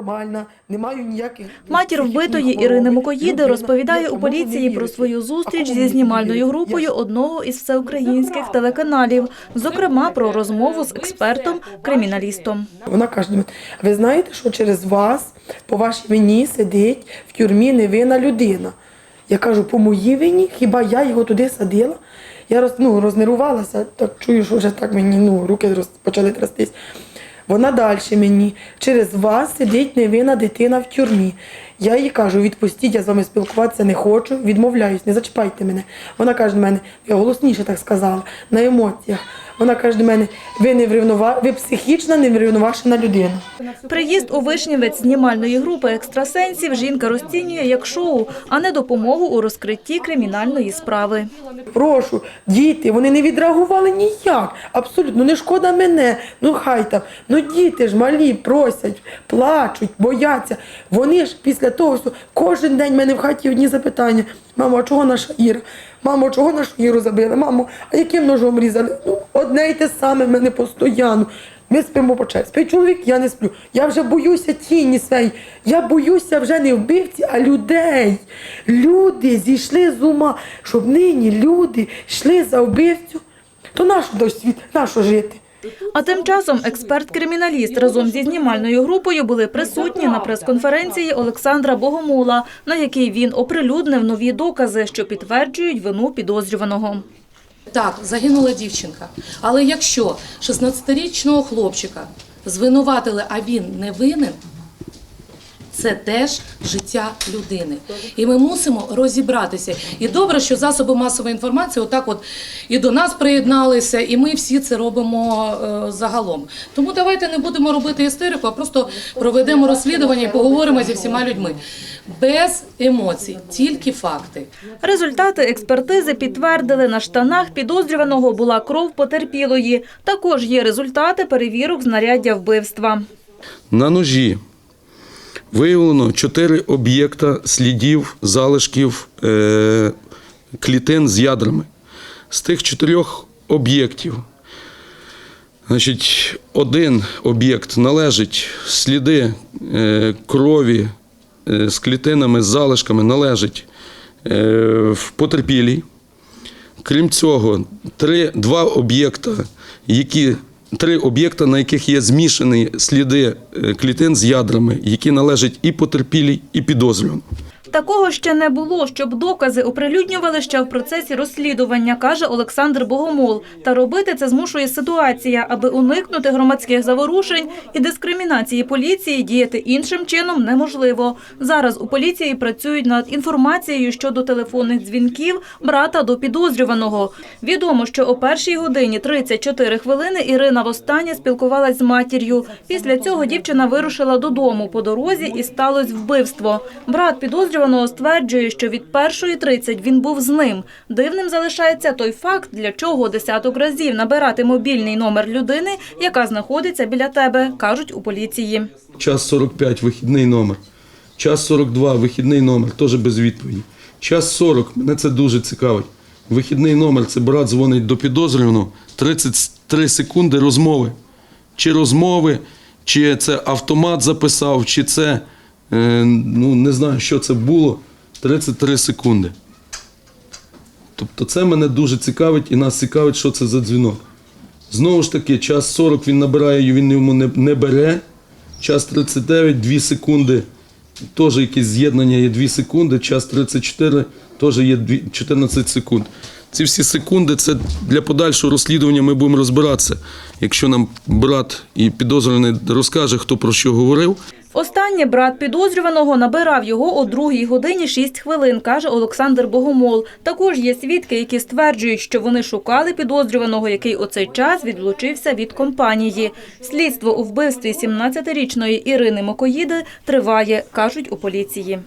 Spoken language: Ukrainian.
нормальна, не маю ніяких Матір вбитої. Ірини Мокоїди розповідає у поліції про свою зустріч зі знімальною групою одного із всеукраїнських телеканалів, зокрема про розмову з експертом-криміналістом. Вона каже, ви знаєте, що через вас по вашій вині сидить в тюрмі невинна людина. Я кажу, по моїй вині, хіба я його туди садила? Я роз, ну, рознервувалася, так чую, що вже так мені ну, руки роз, почали трястись. Вона далі мені, через вас сидить невинна дитина в тюрмі. Я їй кажу, відпустіть, я з вами спілкуватися не хочу, відмовляюсь, не зачіпайте мене. Вона каже мене, я голосніше так сказала, на емоціях. Вона каже до мене, ви не врівнова... ви психічна неврівноважена людина. Приїзд у Вишнівець знімальної групи екстрасенсів жінка розцінює як шоу, а не допомогу у розкритті кримінальної справи. Прошу, діти, вони не відреагували ніяк. Абсолютно, не шкода мене. Ну хай там. Ну діти ж малі просять, плачуть, бояться. Вони ж після того всього, кожен день в мене в хаті одні запитання. Мамо, а чого наша Іра? Мамо, чого нашу Іру забили? Мамо, а яким ножом різали? Ну, одне й те саме мене постійно. Ми спимо по черзі. Спить чоловік, я не сплю. Я вже боюся тіні своєї. Я боюся вже не вбивці, а людей. Люди зійшли з ума, щоб нині люди йшли за вбивцю. То нащо дощ світ, нащо жити? А тим часом експерт-криміналіст разом зі знімальною групою були присутні на прес-конференції Олександра Богомола, на якій він оприлюднив нові докази, що підтверджують вину підозрюваного. Так, загинула дівчинка. Але якщо 16-річного хлопчика звинуватили, а він не винен, це теж життя людини. І ми мусимо розібратися. І добре, що засоби масової інформації отак от і до нас приєдналися, і ми всі це робимо е, загалом. Тому давайте не будемо робити істерику, а просто проведемо розслідування і поговоримо зі всіма людьми. Без емоцій, тільки факти. Результати експертизи підтвердили, на штанах підозрюваного була кров потерпілої. Також є результати перевірок знаряддя вбивства. На ножі виявлено чотири об'єкта слідів залишків е, клітин з ядрами. З тих чотирьох об'єктів, значить, один об'єкт належить сліди е, крові е, з клітинами, з залишками належить е, в потерпілій. Крім цього, три, два об'єкта, які, три об'єкти, на яких є змішані сліди е, клітин з ядрами, які належать і потерпілій, і підозрюваному. Такого ще не було, щоб докази оприлюднювали ще в процесі розслідування, каже Олександр Богомол. Та робити це змушує ситуація, аби уникнути громадських заворушень і дискримінації поліції діяти іншим чином неможливо. Зараз у поліції працюють над інформацією щодо телефонних дзвінків брата до підозрюваного. Відомо, що о першій годині 34 хвилини Ірина востаннє спілкувалась з матір'ю. Після цього дівчина вирушила додому по дорозі і сталося вбивство. Брат підозрюваного стверджує, що від 1.30 він був з ним. Дивним залишається той факт, для чого десяток разів набирати мобільний номер людини, яка знаходиться біля тебе, кажуть у поліції. Час 45 вихідний номер. Час 42 вихідний номер, теж без відповіді. Час 40, мене це дуже цікавить. Вихідний номер це брат дзвонить до підозрюваного 33 секунди розмови. Чи розмови, чи це автомат записав, чи це ну не знаю, що це було. 33 секунди. Тобто це мене дуже цікавить і нас цікавить, що це за дзвінок. Знову ж таки, час 40 він набирає, він йому не, не бере. Час 39, 2 секунди. Теж якесь з'єднання є 2 секунди. Час 34 теж є 14 секунд. Ці всі секунди це для подальшого розслідування ми будемо розбиратися. Якщо нам брат і підозрюваний розкаже, хто про що говорив, Останнє брат підозрюваного набирав його о другій годині 6 хвилин, каже Олександр Богомол. Також є свідки, які стверджують, що вони шукали підозрюваного, який у цей час відлучився від компанії. Слідство у вбивстві 17-річної Ірини Мокоїди триває, кажуть у поліції.